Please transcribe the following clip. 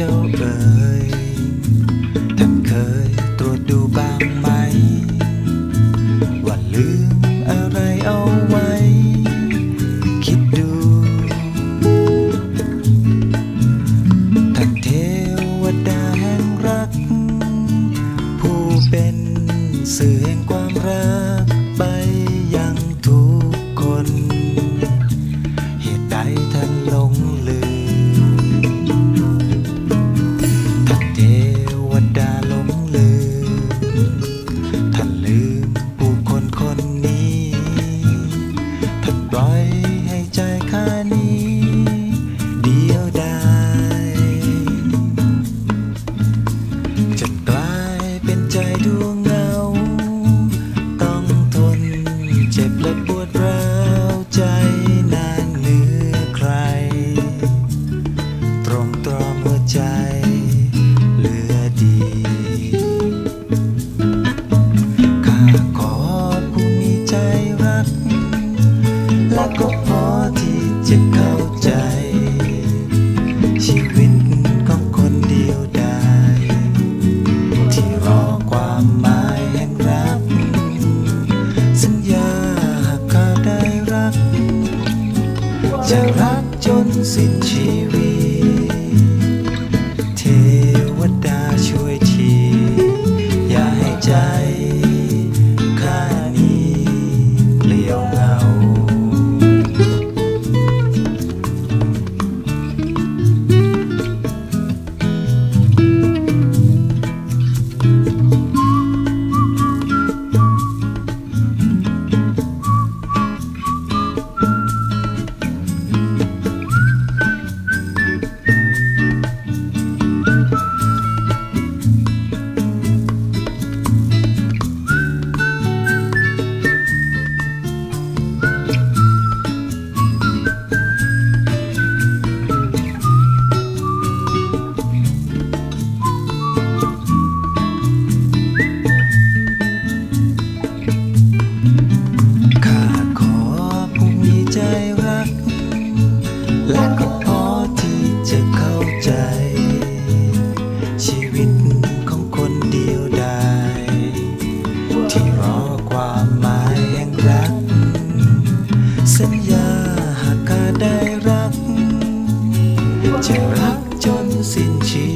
จ้าเอ๋ยท่านเคยตรวจดูบ้างไหม ว่าลืมอะไรเอาไว้ คิดดู ท่านเทวดาแห่งรัก ผู้เป็นสื่อแห่งความรัก จะเข้าใจ ชีวิตของคนเดียวได้ ที่รอความหมายแห่งรัก สัญญาหากเขาได้รัก จะรักจนสิ้นชีวิต 起